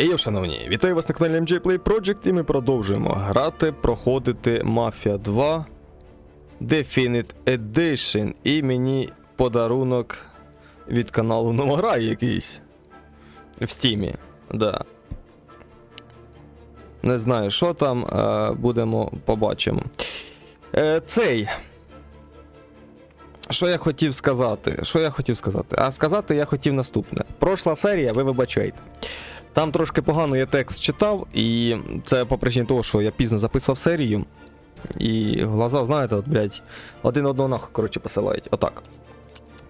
Ей, шановні, вітаю вас на каналі MJ Play Project і ми продовжуємо грати, проходити Mafia 2 Definite Edition. І мені подарунок від каналу Новограй якийсь. В стімі, да. Не знаю, що там, е, будемо побачимо. Е, цей. Що я хотів сказати? Що я хотів сказати? А сказати я хотів наступне. Пройшла серія, ви вибачайте. Там трошки погано я текст читав, і це по причині того, що я пізно записував серію. І глаза, знаєте, от, блядь, один одного нахуй, коротше, посилають. Отак.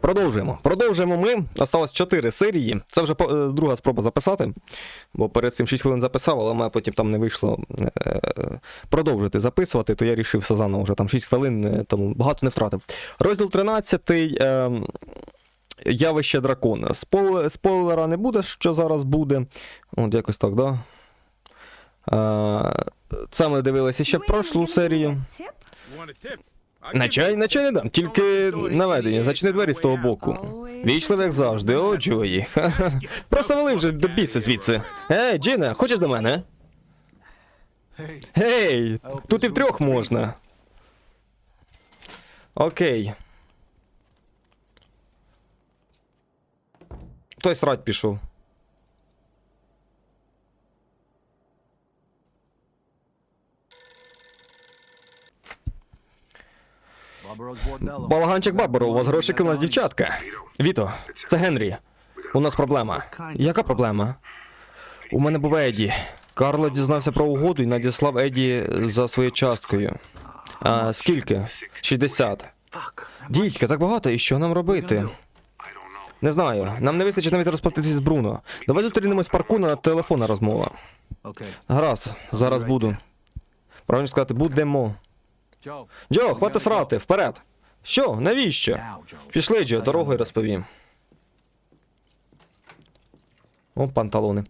Продовжуємо. Продовжуємо ми. Осталось 4 серії. Це вже е, друга спроба записати. Бо перед цим 6 хвилин записав, але мене потім там не вийшло е, продовжити записувати, то я рішив все заново вже там 6 хвилин, е, тому багато не втратив. Розділ 13. Явище дракона. Спойлер, спойлера не буде, що зараз буде. От якось так, да? Е, це ми дивилися ще прошлу серію. На чай, на чай не дам, тільки наведення. Зачини двері з того боку. Вічливо, як завжди, о, Джої. Просто вали вже до біса звідси. Ей, Джина, хочеш до мене? Гей, тут і втрьох можна. Окей. Той срать пішов. Балаганчик Барбаро, у вас грошики, у нас дівчатка. Віто, це Генрі. У нас проблема. Яка проблема? У мене був Еді. Карло дізнався про угоду і надіслав Еді за своєю часткою. А скільки? 60. Дідька, так багато, і що нам робити? Не знаю. Нам не вистачить навіть розплатитися з Бруно. Давай зустрінемось в парку на телефонна розмова. Гаразд, зараз буду. Правильно сказати, будемо. Джо, хвати срати, вперед. Що, навіщо? Пішли, Джо, дорогою розповім. О, панталони.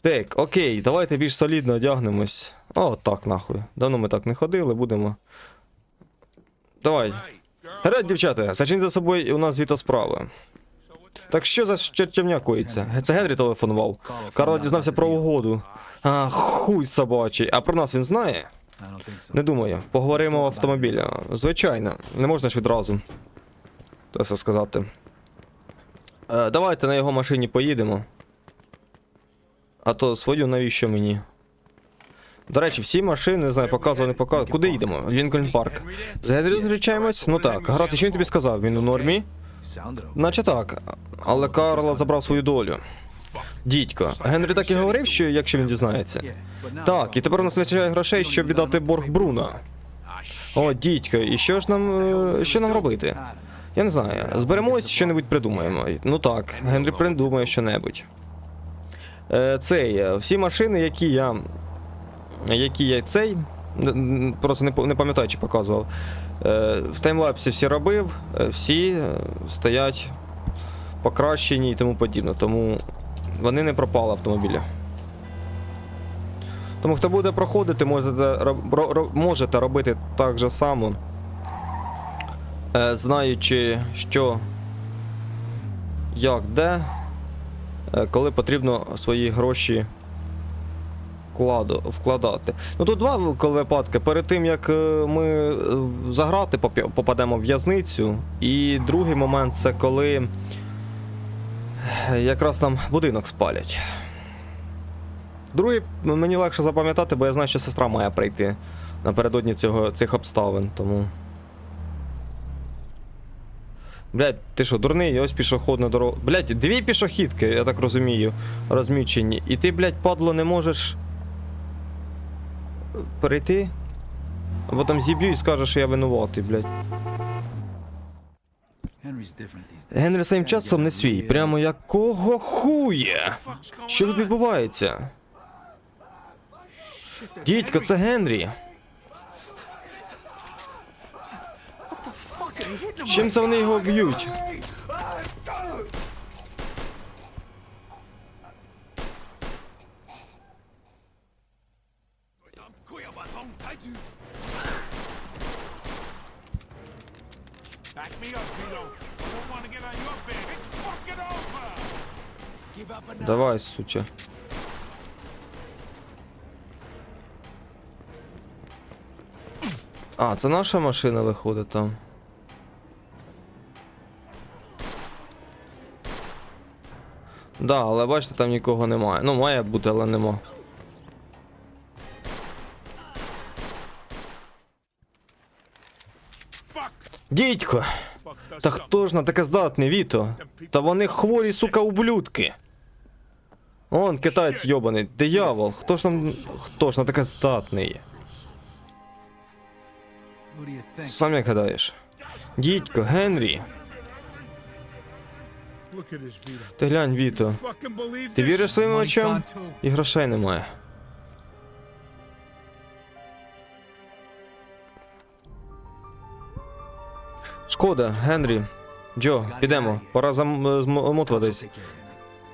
Так, окей, давайте більш солідно одягнемось. О, так, нахуй. Давно ми так не ходили, будемо. Давай. Грать, дівчата, зачиніть за собою у нас звіта справи. Так що за чертівня коїться? Це Генрі телефонував. Карло дізнався про угоду. А, хуй собачий. А про нас він знає? Не думаю. Поговоримо в автомобілі. Звичайно, не можна ж відразу. Це сказати. Е, давайте на його машині поїдемо. А то свою навіщо мені? До речі, всі машини, не знаю, показували, не показували. Куди їдемо? Лінкольн Парк. З Генрі зустрічаємось? Ну так. Гаразд, що він тобі сказав? Він у нормі? Наче так. Але Карла забрав свою долю. Дідько, Генрі так і говорив, що якщо він дізнається. Так, і тепер у нас вистачає грошей, щоб віддати борг Бруно. О, дідько, і що ж нам. е, що нам робити? Я не знаю. Зберемось, що-небудь придумаємо. Ну так, Генрі придумає що-небудь. Е, цей, е, всі машини, які я. Які я цей. Просто не пам'ятаю, чи показував. Е, в таймлапсі всі робив, е, всі е, стоять покращені і тому подібне. Тому вони не пропали автомобілі. Тому хто буде проходити, можете, можете робити так же само, знаючи, що, як, де, коли потрібно свої гроші вкладу, вкладати. Ну тут два випадки. Перед тим як е, ми е, за грати попі- попадемо в в'язницю. І другий момент це коли е, якраз там будинок спалять. Другий мені легше запам'ятати, бо я знаю, що сестра має прийти напередодні цього, цих обставин, тому. Блять, ти що, дурний, ось пішохідна дорога. Блять, дві пішохідки, я так розумію, розмічені. І ти, блять, падло, не можеш. Перейти? Або там зіб'ю і скажеш, що я винуватий, блять. Генрі своїм часом не свій. Прямо якого хуя? Що тут відбувається? Дідько, це Генрі. Чим це вони його б'ють? Давай, суча. А, це наша машина виходить там. Да, але бачите, там нікого немає. Ну, має бути, але нема. Дідько! Та хто ж на таке здатний, Віто? Та вони хворі, сука, ублюдки. Он, китаєць йобаний, диявол. Хто ж нам. Хто ж на таке здатний? Сам як гадаєш? Дідько, Генрі. Ти глянь, Віто. Ти віриш своїм очам? І грошей немає. Шкода, Генрі. Джо, підемо. Пора зам- змотуватись.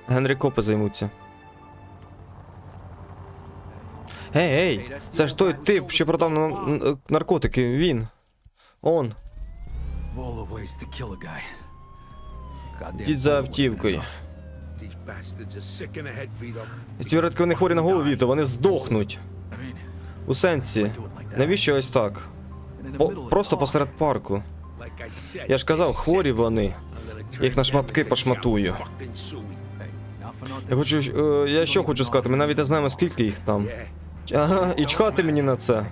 Генрі копи займуться. Ей, ей! Це ж той тип, що продав нам н- наркотики. Він. Он. Дід за автівкою. Ці вредки вони хворі на голові, то вони здохнуть. У сенсі. Навіщо ось так? По, просто посеред парку. Я ж казав, хворі вони. Я їх на шматки пошматую. Я хочу. е, я що хочу сказати, ми навіть не знаємо, скільки їх там. Ага, і чхати мені на це.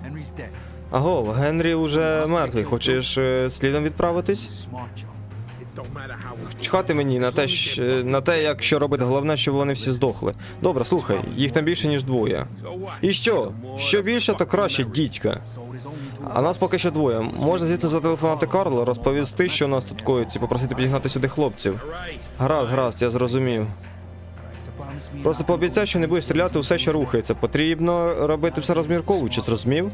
Аго, Генрі уже мертвий. Хочеш е, слідом відправитись? Чхати мені на те, щ- на те, як що робити. Головне, щоб вони всі здохли. Добре, слухай, їх там більше, ніж двоє. І що? Що більше, то краще, дідька. А нас поки що двоє. Можна звідти зателефонувати Карлу, розповісти, що у нас тут коїться, попросити підігнати сюди хлопців. Гаразд, гаразд, я зрозумів. Просто пообіцяй, що не будеш стріляти у все, що рухається. Потрібно робити все розмірковуючи, зрозумів?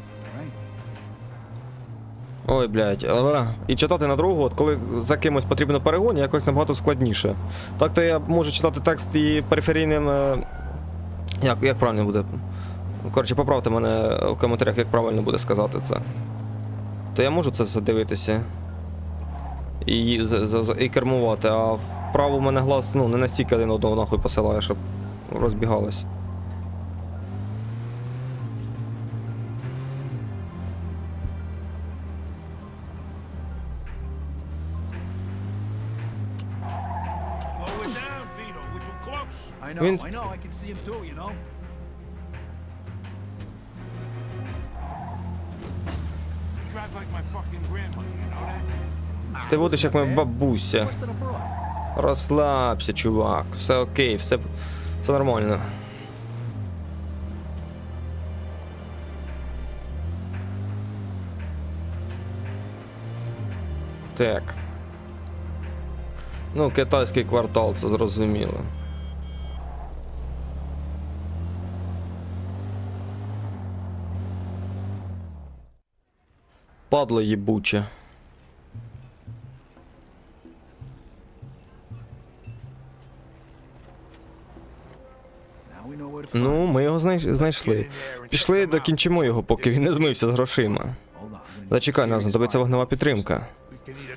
Ой, блядь, але і читати на другу, от коли за кимось потрібно перегон, якось набагато складніше. Так то я можу читати текст і периферійним. е, Як, як правильно буде? Коротше, поправте мене в коментарях, як правильно буде сказати це. То я можу це задивитися. І, за- за- за- і кермувати, а вправо в мене глаз ну, не настільки один одного нахуй посилає, щоб розбігалось. You drive like my fucking grandmother, you know that? Ти водиш як моя бабуся. Розслабся, чувак. Все окей, все, все нормально. Так. Ну, китайський квартал, це зрозуміло. Падло їбуче. Ну, ми його знайш- знайшли. Пішли, докінчимо його, поки він не змився з грошима. Зачекай, нас знадобиться вогнева підтримка.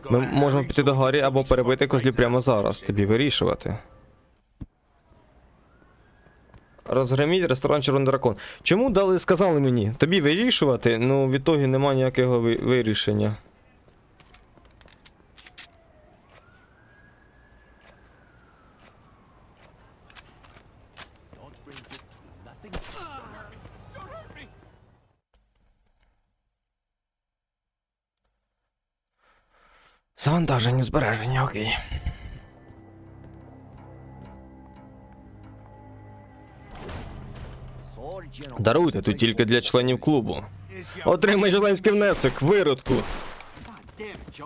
Ми можемо піти до Гаррі або перебити right прямо зараз. Тобі вирішувати. Розгроміть ресторан Червоний дракон. Чому дали сказали мені? Тобі вирішувати? Ну, в ітогі немає ніякого ви- вирішення. Завантаження, збереження, окей. Даруйте тут тільки для членів клубу. Отримай членський внесок, виродку.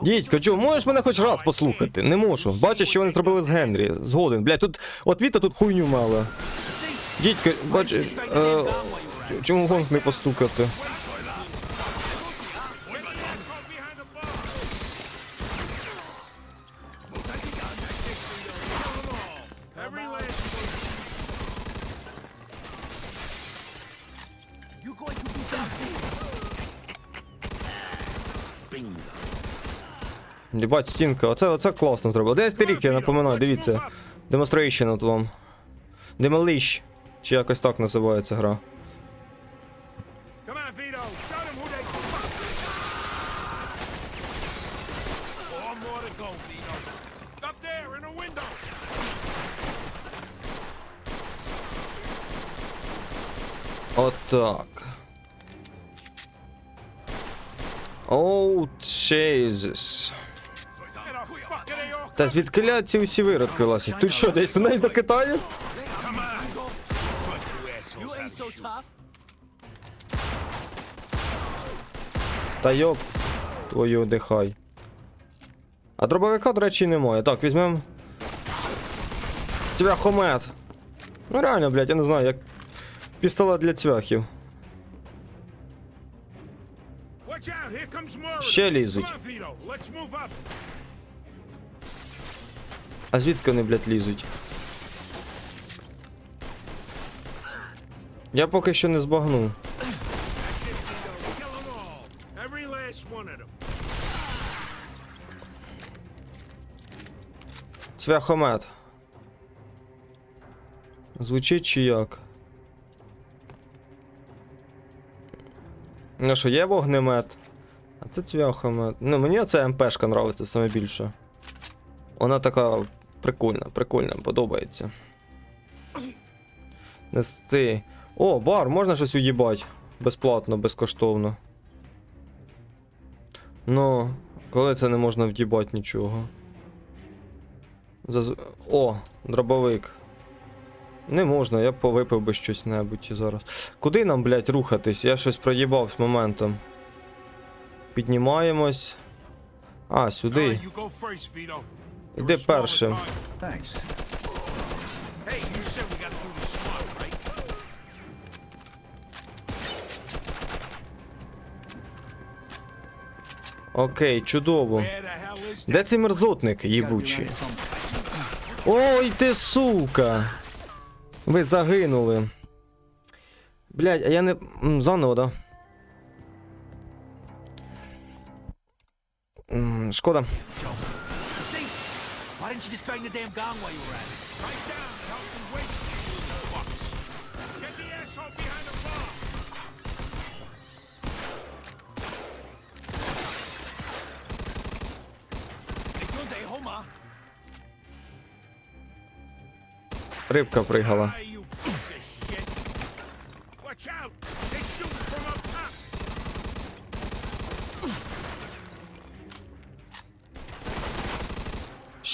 Дідько, чого, можеш мене хоч раз послухати? Не можу. Бачиш, що вони зробили з Генрі. Згоден. Блядь, тут от Віта тут хуйню мала. Дідько, бачиш, е, чому гонг не постукати? Дібать, стінка. Оце оце класно зробили. 10 рік, я напоминаю, дивіться. Демонстрейшн от вам. Демоліщ. Чи якось так називається гра. Отак. Оу, oh, Jesus. Та звідки ці усі виродки ласять? Тут що, десь тунель до Китаю? Та йоп, твою дихай. А дробовика, до речі, немає. Так, візьмем. Цвяхомет. Ну реально, блядь, я не знаю, як пістолет для цвяхів. Ще лізуть. А звідки вони, блядь, лізуть? Я поки що не збагнув. Цвяхомет. Звучить чи як? Ну що, є вогнемет? А це цвяхомет. Ну, мені ця МПшка нравиться саме більше. Вона така прикольна, прикольна, подобається. Нести. О, бар, можна щось уїбать. Безплатно, безкоштовно. Ну, коли це не можна в'їбать нічого. Заз... О, дробовик. Не можна, я повипив би щось небудь зараз. Куди нам, блядь, рухатись? Я щось проїбав з моментом. Піднімаємось. А, сюди. Smaller першим. Окей, чудово. Де цей мерзотник, їбучий? Ой ти сука! Ви загинули. Блядь, а я не. Заново, да? Шкода. You see? Why didn't you just bang the damn gong while you were at it? Right down, help me waste these little fucks. Get the asshole behind the bar. Hey, Tunde,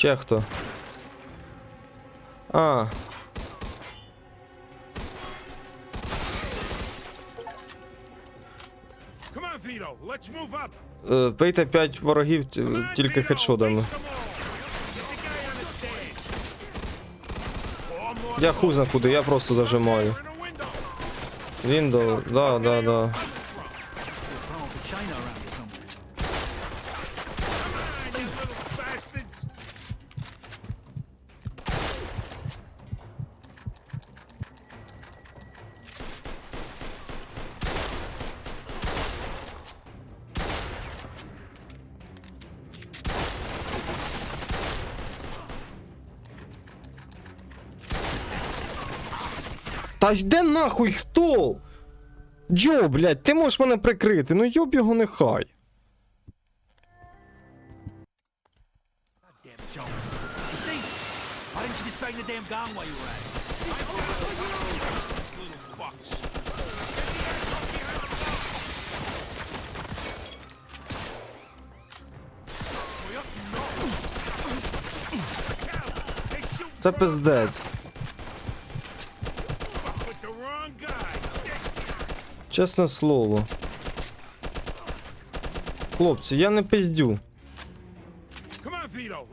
Ще хто? А, е, вбийте 5 ворогів тільки хедшотами. Я to хуй go. зна куди, я просто зажимаю. Віндоу, да, да, да. Та йде нахуй хто? Джо, блядь, ти можеш мене прикрити, ну йоб його нехай. Damn it, Чесне слово. Хлопці, я не пиздю. Come on, Vito,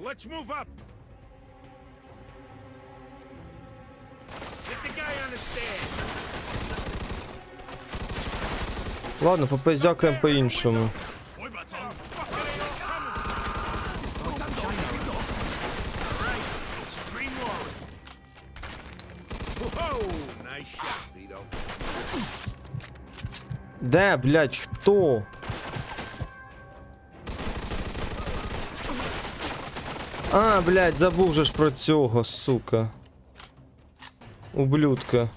Де, блядь, хто? А, блядь, забув же ж про цього, сука. Ублюдка.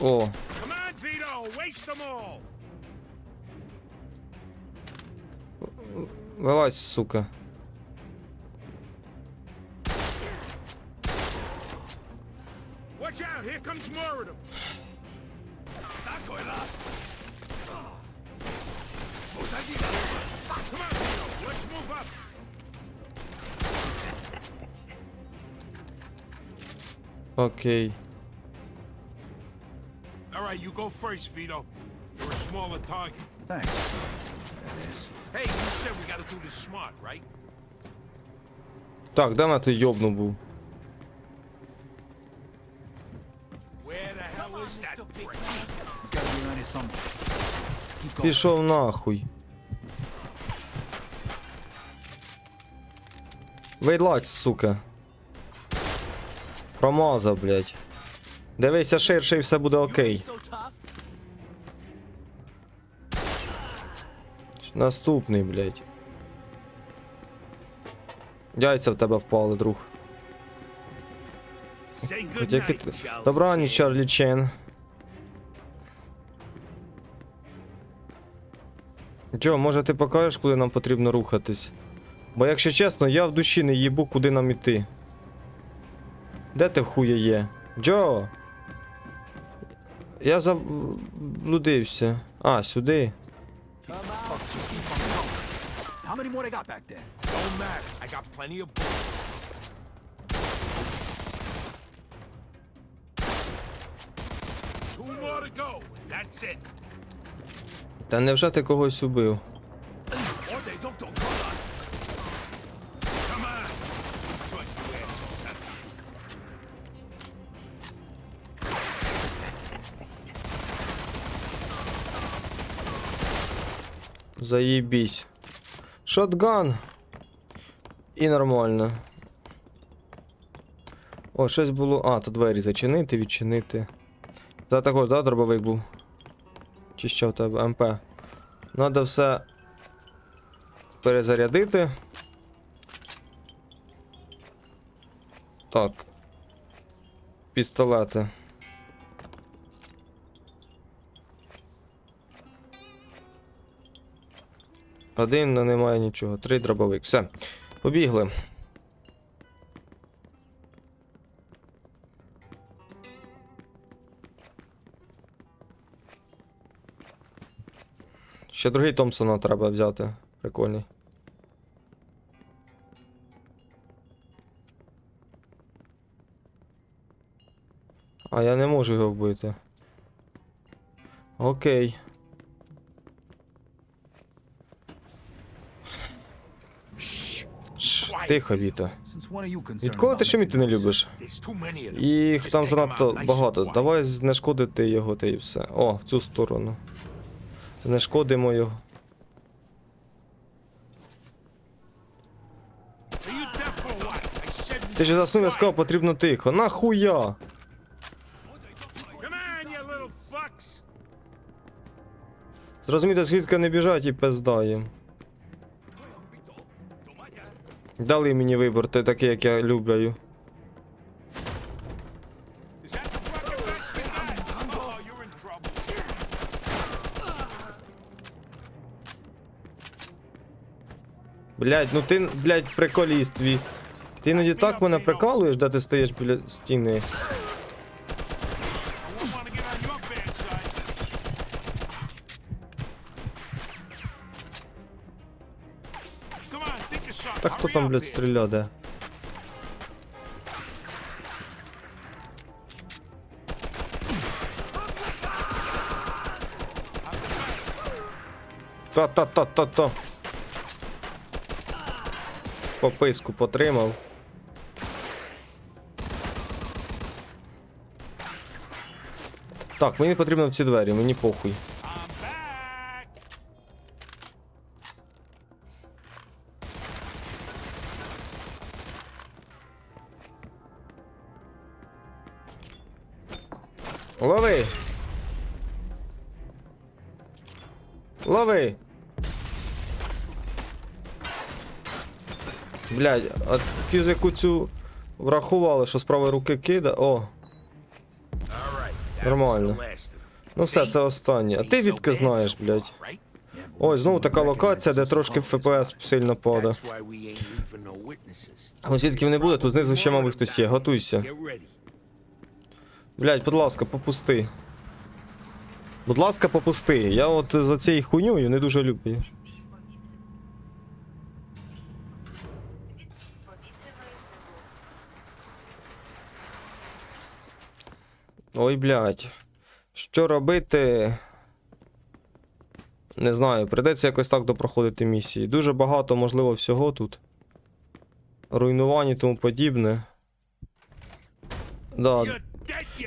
О, вилазь, сука. Окей. All right, you go first, Vito. You're a smaller target. Thanks. That is. Hey, you said we gotta do this smart, right? Так, да на ты ёбну был. Пішов нахуй. Вейдлач, сука. Промазав, блядь. Дивися ширше і все буде окей. Наступний, блядь. Яйця в тебе впали, друг. Good ти- Charlie. Чарлі Чен. Чо, може ти покажеш, куди нам потрібно рухатись? Бо якщо чесно, я в душі не їбу, куди нам іти. Де ти хуя є? Джо! Я заблудився. А, сюди. Fuck, just keep on going. Заїбісь. Шотган. І нормально. О, щось було. А, то двері зачинити, відчинити. Це також, да, дробовик був? Чи що в тебе? МП. Надо все перезарядити. Так. Пістолети. Один, але немає нічого. Три дробовик. Все. Побігли. Ще другий Томпсона треба взяти. Прикольний. А я не можу його вбити. Окей. Тихо, Віто. Від кого ти шуміти не любиш? Їх там занадто багато. Давай знешкодити його та і все. О, в цю сторону. Знешкодимо його. Ти ж заснув, я сказав, потрібно тихо. Нахуя? Зрозуміти, звідки не біжать і пиздаєм. Дали мені вибір, той такий, як я люблю. Блять, ну ти, блять, приколіст твій. Ти іноді так мене прикалуєш, де ти стоїш біля стіни. хто Hurry там, up блядь, here. стріля, де? Та-та-та-та-та. Пописку потримав. Так, мені потрібно в ці двері, мені похуй. Блядь, а фізику цю врахували, що з правої руки кида. О, Нормально. ну все, це останнє. А ти звідки знаєш, блядь? Ой, знову така локація, де трошки ФПС сильно падає. Ось звідки вони будуть, тут знизу ще, мабуть, хтось є. Готуйся. Блять, будь ласка, попусти. Будь ласка, попусти. Я от за цією хуйньою не дуже люблю. Ой, блядь. Що робити? Не знаю, придеться якось так допроходити місії. Дуже багато, можливо, всього тут. Руйнувань і тому подібне. Да.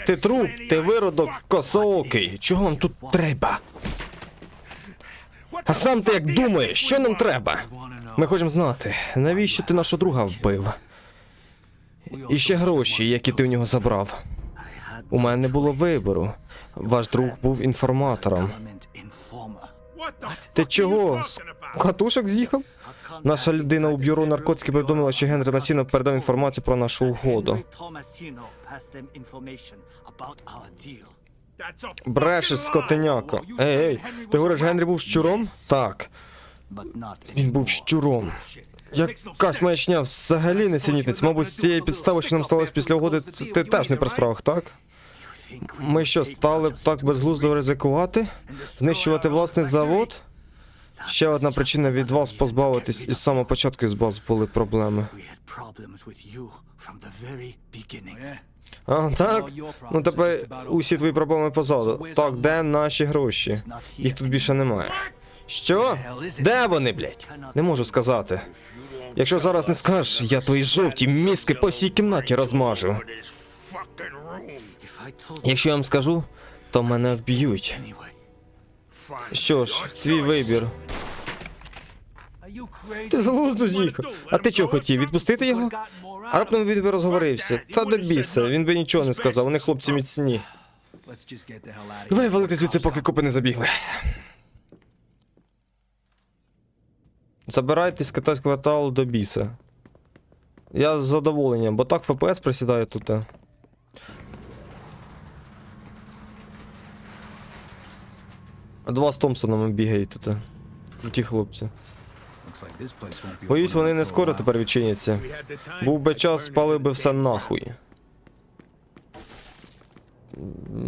Ти труп, ти виродок косоокий. Чого вам тут треба? А сам ти як думаєш, що нам треба? Ми хочемо знати, навіщо ти нашого друга вбив? І ще гроші, які ти у нього забрав. У мене не було вибору. Ваш друг був інформатором. Ти чого? you? Катушок з'їхав? Наша людина у бюро наркотиків повідомила, що Генрі Насіно передав інформацію про нашу угоду. Брешеш, скотиняка. Ей, ей, ти говориш, Генрі був щуром? Так, він був щуром. Якась маячня взагалі не синітниць. Мабуть, з цієї підстави, що нам сталося після угоди, ти теж не при справах, так? Ми що, стали так безглуздо ризикувати? Знищувати власний завод? Ще одна причина від вас позбавитись із самого початку із вас були проблеми. А, так? Ну тепер усі твої проблеми позаду. Так, де наші гроші? Їх тут більше немає. Що? Де вони, блядь? Не можу сказати. Якщо зараз не скажеш, я твої жовті мізки по всій кімнаті розмажу. Якщо я вам скажу, то мене вб'ють. Що ж, твій вибір. Ти з з'їхав. А ти чого хотів? Відпустити його? А раптом він би розговорився. Та до біса, він би нічого не сказав, вони хлопці міцні. Давай валити звідси, поки копи не забігли. Забирайтесь катать квартал до біса. Я з задоволенням, бо так ФПС присідає тут. Два з Томпсонами бігають тут. е. Круті хлопці. Боюсь, вони не скоро тепер відчиняться. Був би час, Burn спалив би все нахуй.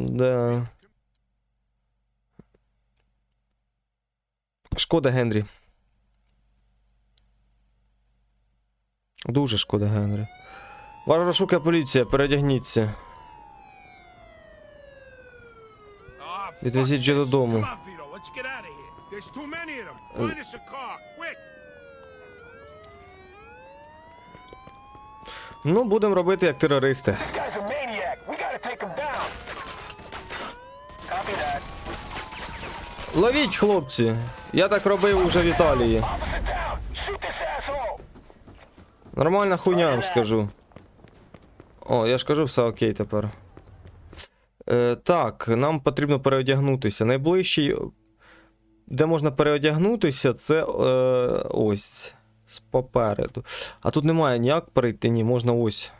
Да. Шкода Генрі. Дуже шкода Генрі. Вас розшукає поліція, передягніться. A car, quick. Ну, будемо робити як терористи. Ловіть, хлопці! Я так робив уже в Італії. Нормальна хуйня, вам скажу. О, я ж кажу, все окей тепер. Е, так, нам потрібно переодягнутися. Найближчий, де можна переодягнутися, це е, ось. Попереду. А тут немає ніяк перейти, ні, можна ось.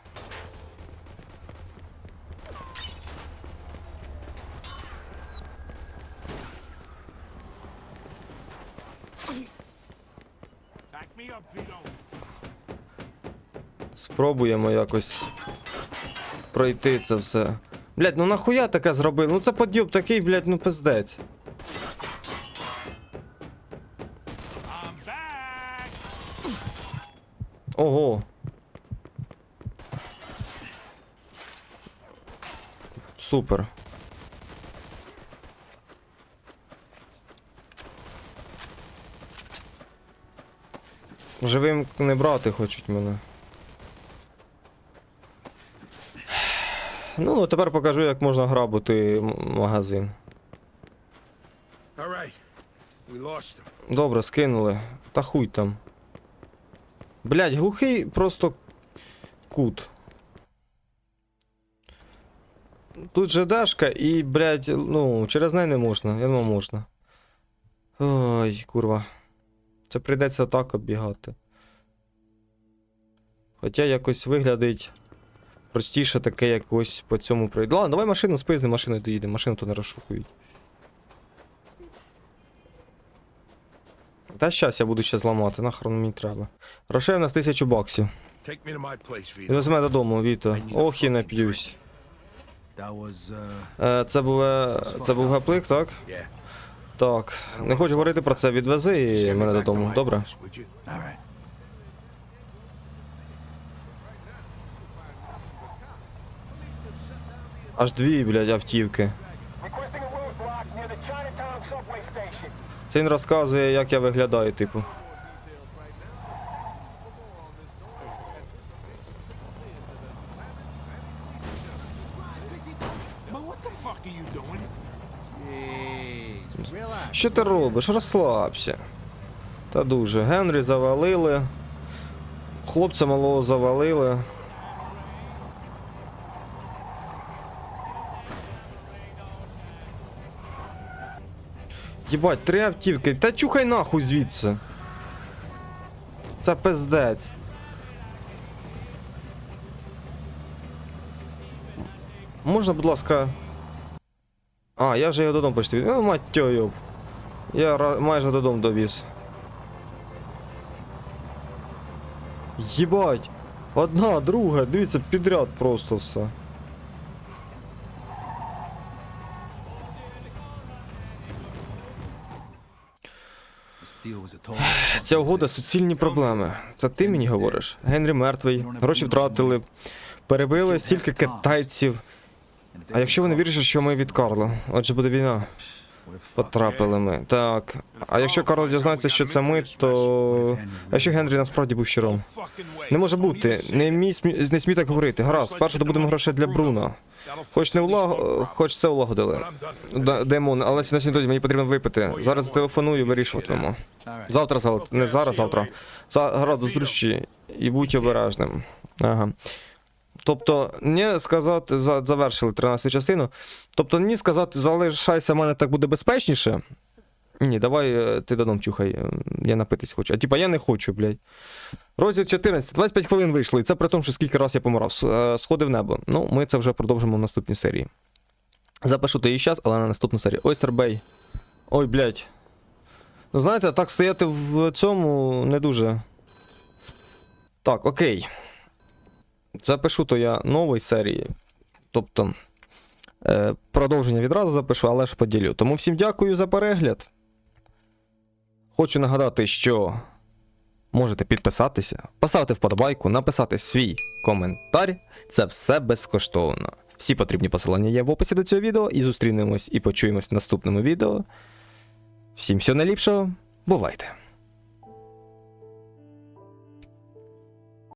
Спробуємо якось пройти це все. Блять, ну нахуя таке зробили? Ну це подйоб такий, блять, ну пиздець. Ого. Супер. Живим не брати хочуть мене. Ну, тепер покажу, як можна грабити магазин. Добре, скинули. Та хуй там. Блять, глухий просто кут. Тут же дашка і, блять, ну, через неї не можна. Я думаю, можна. Ой, курва. Це прийдеться так оббігати. Хоча якось виглядить простіше таке якось по цьому пройти. Ладно, давай машину спизни, машиною доїдемо, машину то не розшукують. Та щас я буду ще зламати, нахрен мені треба. Грошей у нас тисячу баксів. І візьме додому, Віто. Ох і нап'юсь. That was, uh, Е, Це був, е, це був гаплик, так? Так. Не хочу говорити про це. Відвези мене додому, добре? Аж дві, блядь, автівки. Це він розказує, як я виглядаю, типу. Що ти робиш? Розслабся. Та дуже. Генрі завалили. Хлопця малого завалили. Єбать, три автівки. Та чухай нахуй звідси. Це пиздець. Можна, будь ласка. А, я вже його додому почти. Ну, мать тьойоб. Я майже додому довіз. Єбать! Одна, друга, дивіться, підряд просто все. Ця угода суцільні проблеми. Це ти мені говориш? Генрі мертвий, гроші втратили, перебили стільки китайців. А якщо вони вирішать, що ми від Карла? Отже, буде війна. Потрапили ми. Так. А якщо Карл дізнається, що це ми, то. А якщо Генрі насправді був щиром? Не може бути. Не мій смі... не смій так говорити. Гаразд, спершу добудемо грошей для Бруно. Хоч не влаг... хоч це влагодили. Демон, але сьогодні мені потрібно випити. Зараз зателефоную, вирішуватимемо. Завтра, завтра. Не зараз, завтра. За гаразд, до зустрічі. І будь обережним. Ага. Тобто, не сказати, завершили 13 частину. Тобто, ні сказати, залишайся, в мене так буде безпечніше. Ні, давай е, ти додому чухай. е, Я напитись хочу. А типа я не хочу, блядь. Розділ 14, 25 хвилин вийшло, і це при тому, що скільки раз я помирав. Е, Сходи в небо. Ну, ми це вже продовжимо в наступній серії. Запишу то її час, але на наступну серію. Ой, Сербей. Ой, блядь. Ну, знаєте, так стояти в цьому не дуже. Так, окей. Запишу то я нової серії. Тобто. Продовження відразу запишу, але ж поділю. Тому всім дякую за перегляд. Хочу нагадати, що можете підписатися, поставити вподобайку, написати свій коментар. Це все безкоштовно. Всі потрібні посилання є в описі до цього відео, і зустрінемось і почуємось в наступному відео. Всім всього найліпшого, бувайте!